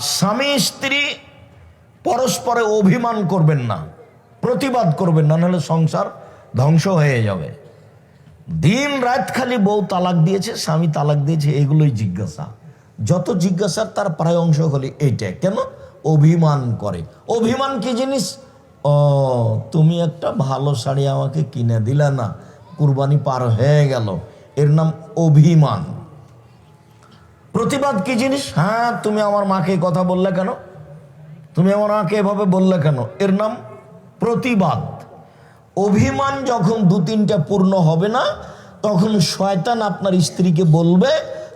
স্বামী স্ত্রী পরস্পরে অভিমান করবেন না, প্রতিবাদ করবেন না, নাহলে সংসার ধ্বংস হয়ে যাবে। দিন রাত খালি বউ তালাক দিয়েছে, স্বামী তালাক দিয়েছে, এগুলোই জিজ্ঞাসা। যত জিজ্ঞাসার তার প্রায় অংশ হলে এইটা কেন? অভিমান করে। অভিমান কি জিনিস? ও, তুমি একটা ভালো শাড়ি আমাকে কিনে দিলে না, কুরবানি পার হয়ে গেল। এর নাম অভিমান। প্রতিবাদ কি জিনিস? হ্যাঁ তুমি আমার মাকে কথা বললে কেন? তুমি আমার মাকে এভাবে বললে কেন? এর নাম প্রতিবাদ। অভিমান যখন দু তিনটা পূর্ণ হবে না, তখন শয়তান আপনার স্ত্রীকে বলবে,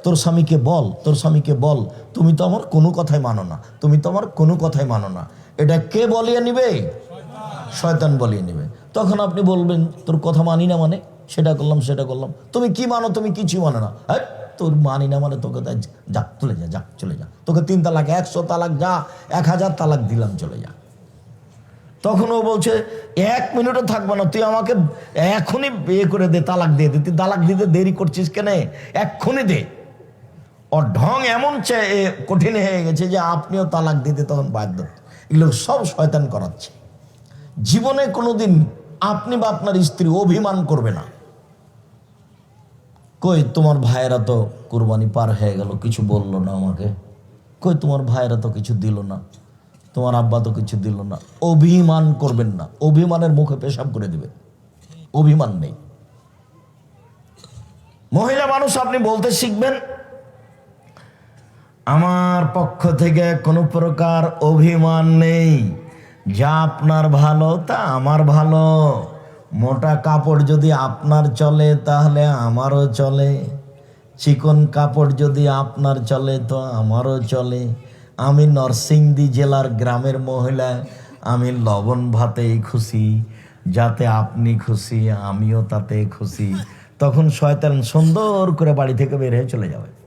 তোর স্বামীকে বল, তোর স্বামীকে বল। তুমি তো আমার কোনো কথাই মানো না। তুমি তো আমার কোনো কথাই মানো না। এটা কে বলিয়ে নিবে? শয়তান বলিয়ে নিবে। তখন আপনি বলবেন, তোর কথা মানি না মানে? সেটা করলাম সেটা করলাম। তুমি কি মানো, তুমি কিছু মানো না। হ্যাঁ? তোর মানি না মানে তোকে তাই যা চলে যা যা চলে যা। তোকে তিন তালাক, একশো তালাক যা, এক হাজার তালাক দিলাম, চলে যা। তখন ও বলছে, এক মিনিটও থাকব না, তুই আমাকে এখনই বিয়ে করে দে, তালাক দিয়ে দে। তুই তালাক দিতে দেরি করছিস কেন? এক্ষুনি দে। ওর ঢং এমন চে- কঠিন হয়ে গেছে যে আপনিও তালাক দিতে তখন বাধ্য। এগুলো সব শয়তান করাচ্ছে। জীবনে কোনোদিন আপনি বা আপনার স্ত্রী অভিমান করবে না। কই, তোমার ভাইয়েরা তো কুরবানি পার হয়ে গেল, কিছু বলল না আমাকে? কই, তোমার ভাইয়েরা তো কিছু দিল না, তোমার আব্বা তো কিছু দিল না। অভিমান করবেন না, অভিমানের মুখে পেশাব করে দিবেন। অভিমান নেই। মহিলা মানুষ, আপনি বলতে শিখবেন, আমার পক্ষ থেকে কোনো প্রকার অভিমান নেই। যা আপনার ভালো, তা আমার ভালো। মোটা কাপড় যদি আপনার চলে, তাহলে আমারও চলে। চিকন কাপড় যদি আপনার চলে, তো আমারও চলে। আমি নরসিংদী জেলার গ্রামের মহিলা, আমি লবণ ভাতেই খুশি। যাতে আপনি খুশি, আমিও তাতে খুশি। তখন শয়তান সুন্দর করে বাড়ি থেকে বের হয়ে চলে যাবে।